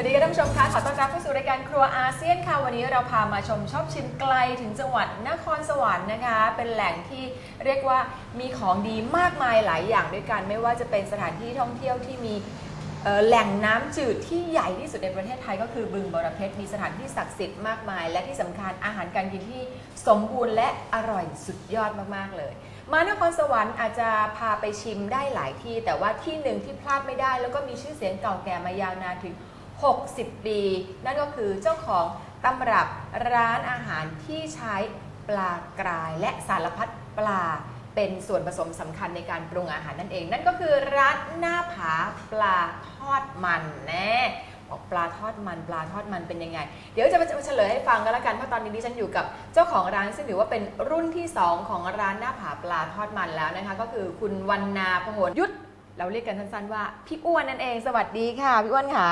วัสดีค่ะท่านผู้ชมคะขอต้อนรับเข้าสู่รายการครัวอาเซียนค่ะ วันนี้เราพามาชมชอบชิมไกลถึงจังหวัดนครสวรรค์นะคะ เป็นแหล่งที่เรียกว่ามีของดีมากมายหลายอย่างด้วยกัน ไม่ว่าจะเป็นสถานที่ท่องเที่ยวที่มีแหล่งน้ำจืดที่ใหญ่ที่สุดในประเทศไทยก็คือบึงบรเพชรมีสถานที่ศักดิ์สิทธิ์มากมาย และที่สำคัญอาหารการกินที่สมบูรณ์และอร่อยสุดยอดมากๆเลย มานครสวรรค์อาจจะพาไปชิมได้หลายที่ แต่ว่าที่หนึ่งที่พลาดไม่ได้ แล้วก็มีชื่อเสียงเก่าแก่มายาวนานถึง 60 ปี นั่นก็คือเจ้าของตำรับร้านอาหารที่ใช้ปลากรายและสารพัดปลาเป็นส่วนผสมสำคัญในการปรุงอาหารนั่นเอง นั่นก็คือร้านหน้าผาปลาทอดมันแน่บอกปลาทอดมันปลาทอดมันเป็นยังไง เดี๋ยวจะมาเฉลยให้ฟังกันแล้วกันเพราะตอนนี้ดิฉันอยู่กับเจ้าของร้านซึ่งถือว่าเป็นรุ่นที่สองของร้านหน้าผาปลาทอดมันแล้วนะคะ ก็คือคุณวันนาพหลยุทธเราเรียกกันสั้นๆว่าพี่อ้วนนั่นเอง สวัสดีค่ะพี่อ้วนค่ะ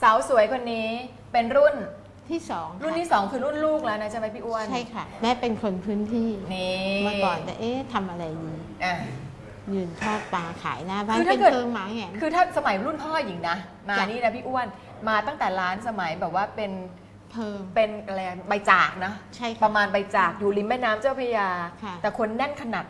สาวสวยคนนี้เป็นรุ่นที่สองรุ่นค่ะที่สองคือรุ่นลูกแล้วนะใช่ไหมพี่อ้วนใช่ค่ะ แม่เป็นคนพื้นที่นี่เมื่อก่อนแต่เอ๊ะทำอะไรดีอะยืนทอดปลาขายหน้าบ้านคือถ้าเป็นเกิดเพิงหมาแหงคือถ้าสมัยรุ่นพ่อหญิงนะมาจ้ะนี่นะพี่อ้วนมาตั้งแต่ร้านสมัยแบบว่าเป็นเพิงเป็นอะไรใบจากนะใช่ปค่ะระมาณใบจากอยู่ริมแม่น้ำเจ้าพระยาค่ะแต่คนแน่นขนาด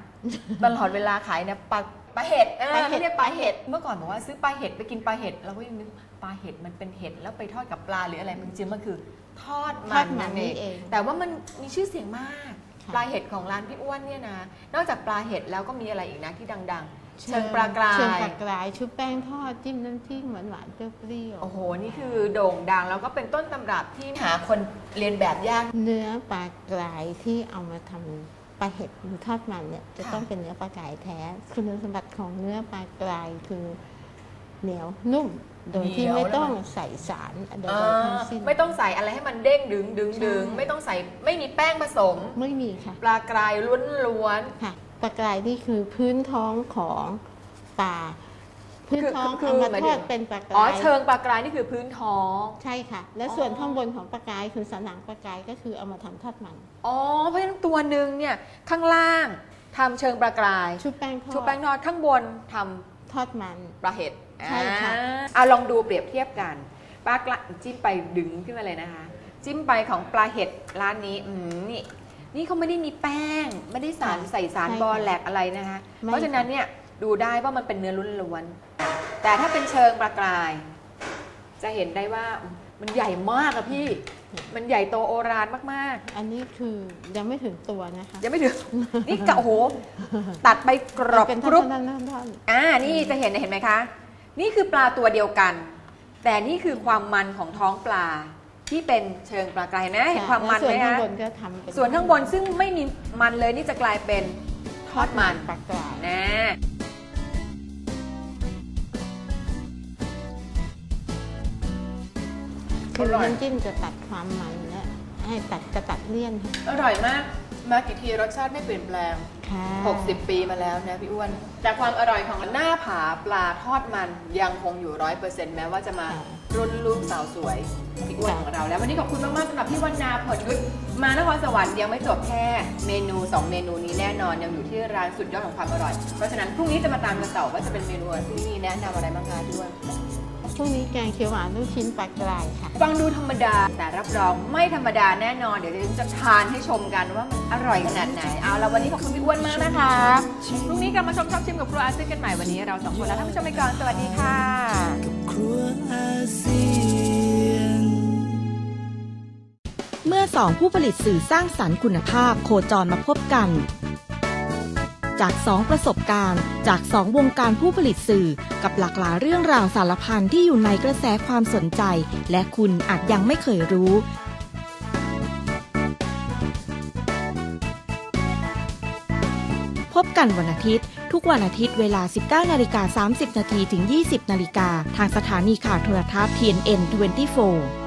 ตลอดเวลาขายเนี่ยปลา ปลาเห็ดเออปลาเห็ดเขาเรียกปลาเห็ด เมื่อก่อนบอกว่าซื้อปลาเห็ดไปกินปลาเห็ดเราก็ยังนึกปลาเห็ดมันเป็นเห็ดแล้วไปทอดกับปลาหรืออะไรมันจริงๆมันคือทอดทมัอดนมันนั่นเอนี่งเอง แต่ว่ามันมีชื่อเสียงมากค่ะปลาเห็ดของร้านพี่อ้วนเนี่ยนะ นอกจากปลาเห็ดแล้วก็มีอะไรอีกนะที่ดัง ๆ เชิงปลากรายเชิงปลากรายชุบแป้งทอดจิ้มน้ำจิ้มหวานหวานๆเปรี้ยวโอ้โหนี่คือโด่งดังแล้วก็เป็นต้นตำรับที่หาคนเรียนแบบยากๆเนื้อปลากรายที่เอามาทำป ลาเห็ดหรือทอดมันเนี่ยจะค่ะต้องเป็นเนื้อปลากรายแท้ คุณสมบัติของเนื้อปลากรายคือเหนียวนุ่ม โดยที่ไม่ต้องใส่สารใดอ่ๆทั้งาสิ้นไม่ต้องใส่อะไรให้มันเด้งดึงดึงใช่ดึงไม่ต้องใส่ไม่มีแป้งผสม ไม่มีค่ะ ปลากรายล้วนค่ะปลากรายนี่คือพื้นท้องของปลา พื้นคือท้องคือเอามาหมายทถึองดเป็นปลากๆอ๋อรายเชิงปลากรายนี่คือพื้นท้อง ใช่ค่ะ และอ๋อส่วนข้างบนของปลากรายคือสันหลังปลากรายก็คือเอามาทำทอดมันอ๋อเพราะฉะนั้นตัวหนึ่งเนี่ยข้างล่างทำเชิงปลากรายชุบแป้งทอดชุบแป้งทอดข้างบนทำทอดมันปลาเห็ดใช่ค่ะอ่าเอาลองดูเปรียบเทียบกันปลากระจิ้มไปดึงขึ้นมาเลยนะคะ จิ้มไปของปลาเห็ดร้านนี้อืมนี่นี่เขาไม่ได้มีแป้ง ไม่ได้สารใส่สารบอแลกอะไรนะคะ เพราะฉะนั้นเนี่ย ดูได้ว่ามันเป็นเนื้อล้วนๆแต่ถ้าเป็นเชิงปลากราย จะเห็นได้ว่ามันใหญ่มากอะพี่ มันใหญ่โตโอรานมากอันนี้คือยังไม่ถึงตัวนะคะๆ ยังไม่ถึง นี่กะโอ้โห ตัดไปกรอบเป็นกท่รุบอนๆท่อนอ่า นี่จะเห็นเห็นไหมคะ นี่คือปลาตัวเดียวกัน แต่นี่คือความมันของท้องปลาที่เป็นเชิงปลากรายเห็นไหมๆเห็นความมันส่ไหวมนข้างคะบนก็ทำเป็นส่วนข้างบนซึ่งไม่มีมันเลยนี่จะกลายเป็นทอดมันปลากราย นะ คืออร่อย น้ำจิ้มจะตัดความมันและให้ตัดจะตัดเลี่ยนค่ะอร่อยมาก มากี่ทีรสชาติไม่เปลี่ยนแปลง ค่ะ60 ปีมาแล้วนะพี่อ้วน แต่ความอร่อยของหน้าผาปลาทอดมันยังคงอยู่ร้อยเปอร์เซ็นต์แม้ว่าจะมารุ่นลูกสาวสวยพี่อ้วนของเราแล้ว วันนี้ขอบคุณมากๆสำหรับพี่วันนาผลยุทธมานครสวรรค์ยังไม่จบแค่เมนู 2 เมนูนี้แน่นอนยังอยู่ที่ร้านสุดยอดของความอร่อย เพราะฉะนั้นพรุ่งนี้จะมาตามกันต่อว่าจะเป็นเมนูอะไรที่นี่แนะนำอะไรบ้างคะพี่อ้วน พรุ่งนี้แกงเขียวหวานลูกชิ้นปลากรายค่ะ ฟังดูธรรมดาแต่รับรองไม่ธรรมดาแน่นอน เดี๋ยวจะทานให้ชมกันว่ามันอร่อยขนาดไหน เอาละวันนี้ขอบคุณพี่อ้วนมากนะคะพรุ่งนี้กลับมาชมชอบชิมกับครัวอาเซียนกันใหม่วันนี้เราสองคนแล้วท่านผู้ชมไปก่อนสวัสดีค่ะครัวอาเซียนเมื่อสองผู้ผลิตสื่อสร้างสรรค์คุณภาพโคจรมาพบกัน จากสองประสบการณ์ จากสองวงการผู้ผลิตสื่อ กับหลากหลายเรื่องราวสารพันที่อยู่ในกระแสความสนใจ และคุณอาจยังไม่เคยรู้พบกันวันอาทิตย์ ทุกวันอาทิตย์เวลา 19นาฬิกา30นาทีถึง 20นาฬิกาทางสถานีข่าวโทรทัศน์ TNN 24